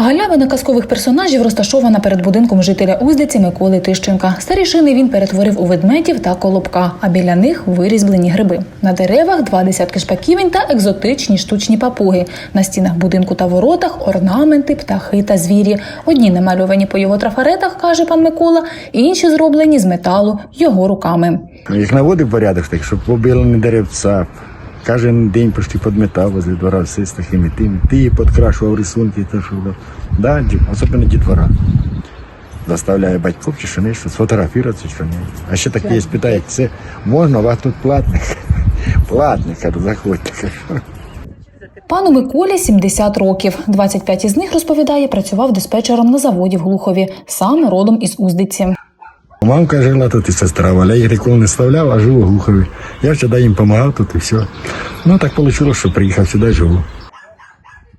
Галявина казкових персонажів розташована перед будинком жителя Уздиці Миколи Тищенка. Старішини він перетворив у ведмедів та колобка, а біля них вирізблені гриби. На деревах два десятки шпаківень та екзотичні штучні папуги. На стінах будинку та воротах орнаменти, птахи та звірі. Одні намальовані по його трафаретах, каже пан Микола, інші зроблені з металу його руками. Їх наводив порядок, так, щоб побили деревця. Кожен день почти підметав возле двора все з такими тим. Ти підкрашував рисунки, то що да. Особливо дітвора. Заставляє батьків чи що не, що сфотографуватися, що не. А ще такі є питають, це можна, у вас тут платник? Платник, кажу, заходьте. Пану Миколі 70 років. 25 із них розповідає, працював диспетчером на заводі в Глухові, сам родом із Уздиці. Мамка жила тут і сестра Валя, я їх ніколи не ставляв, а жив у Глухові. Я завжди їм допомагав тут і все. Ну так вийшло, що приїхав сюди, живу.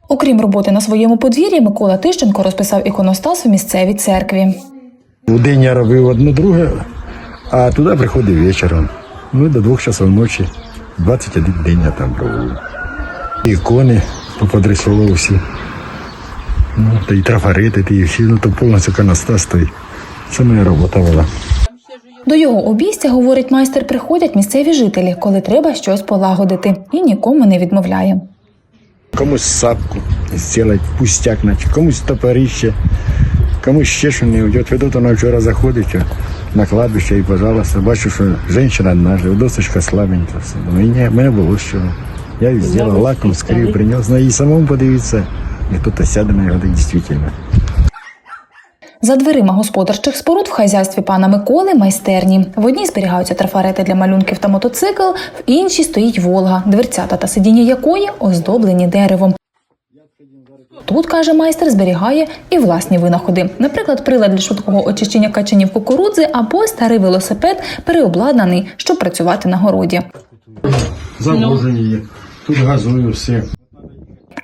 Окрім роботи на своєму подвір'ї, Микола Тищенко розписав іконостас у місцевій церкві. У день я робив одну друге, а туди приходив вечором. Ну і до двох часов ночі. 21 день я там проводив. Ікони поподрисовував всі. Ну, та й трафарети, ті всі, ну то повністю іконостас стоїть. Це моя робота була. До його обійстя, говорить майстер, приходять місцеві жителі, коли треба щось полагодити, і нікому не відмовляє. Комусь сапку зробити, пустяк, наче, комусь топорище, комусь ще що не От ведуть, вона вчора заходить на кладбище і, пожалуйста, бачу, що жінка одна досочка слабенька. Все. Ну, і ні, мене було що. Я їй зробив лаком, скрив, приніс, на її самому подивитися, і хтось сяде на його, так дійсно. За дверима господарчих споруд в хазяйстві пана Миколи майстерні. В одній зберігаються трафарети для малюнків та мотоцикл, в іншій стоїть Волга, дверцята та сидіння якої оздоблені деревом. Тут, каже майстер, зберігає і власні винаходи. Наприклад, прилад для швидкого очищення качанів кукурудзи або старий велосипед, переобладнаний, щоб працювати на городі. Завожені є, тут газую все.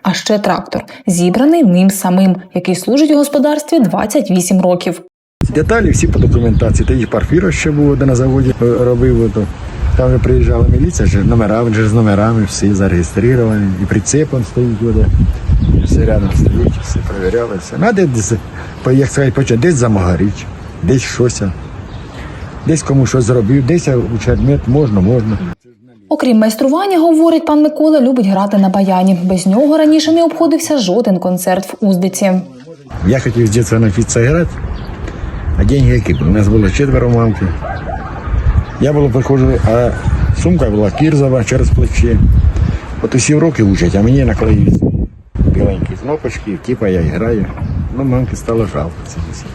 А ще трактор, зібраний ним самим, який служить у господарстві 28 років. Деталі всі по документації. Тоді Парфіро ще був один на заводі е, робив. Ото. Там вже приїжджала міліція, вже номера, він же з номерами всі зареєстровані, і прицеп он стоїть буде. Все рядом стоїть, все. Ну, а десь, як сказати, почати, десь замагаріч, десь щось. Десь комусь щось зробив, десь у чермет можна, можна. Окрім майстрування, говорить пан Микола, любить грати на баяні. Без нього раніше не обходився жоден концерт в Уздиці. Я хотів з дитинства навчитися грати, а деньги які були? У нас було четверо мамки. Я було приходжу, а сумка була кірзова через плече. От усі роки учать, а мені наклеюють біленькі кнопочки, типа я граю. Ну, мамки стало жалко це все.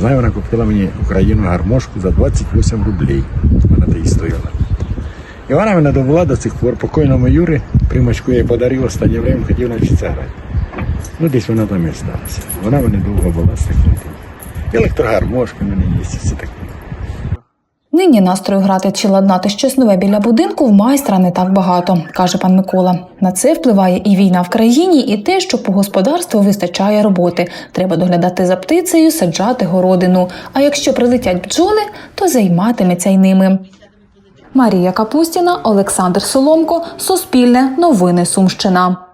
Знаю, вона купила мені Україну гармошку за 28 рублей. Вона тоді стояла. І вона мене довела до цих пор покойному Юрі, примочку я їй подарив, останнє время хотів навчитися грати. Ну, десь вона там і сталася. Вона мене довго була з таким. Електрогармошка мене є, все таке. Нині настрою грати чи ладнати щось нове біля будинку в майстра не так багато, каже пан Микола. На це впливає і війна в країні, і те, що по господарству вистачає роботи. Треба доглядати за птицею, саджати городину. А якщо прилетять бджоли, то займатиметься й ними. Марія Капустіна, Олександр Соломко, Суспільне, Новини Сумщина.